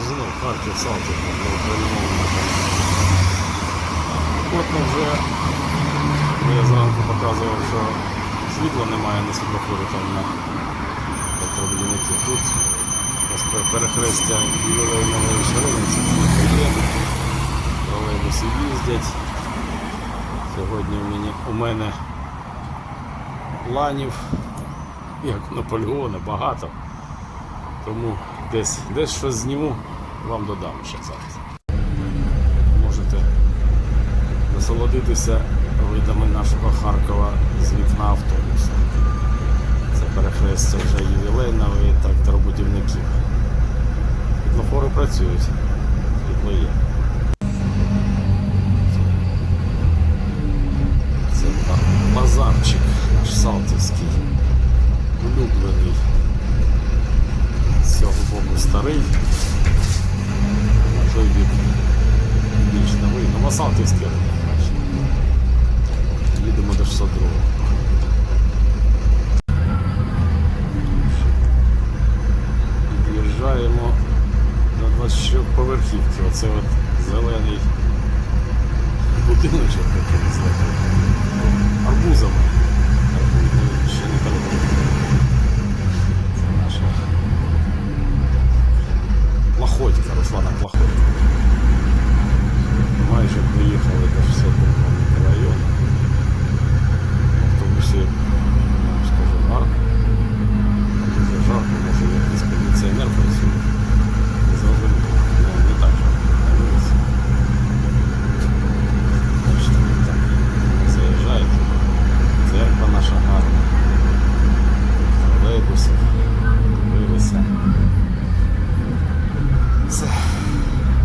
Знов Харків, ну, по-любому. Вже, я зранку показував, що світла немає на світлофорі там на електробудівників. Тут перехрестя ювілейної шарениці, є, тролейбуси їздять. Сьогодні у мене, планів, як на полігони, багато. Тому десь, десь щось зніму, вам додам ще зараз. Можете насолодитися видами нашого Харкова з вікна автобуса. Це перехрестя вже ювілейного і тракторобудівників. Світлофори працюють, світло є. Старий, на той бік більш новий. Ну, Салтівський ринок краще. Їдемо до 602. Під'їжджаємо до 24 поверхівки. Оце от зелений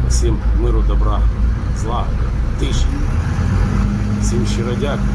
Всім миру, добра, зла, тиші. Всім щиро дякую.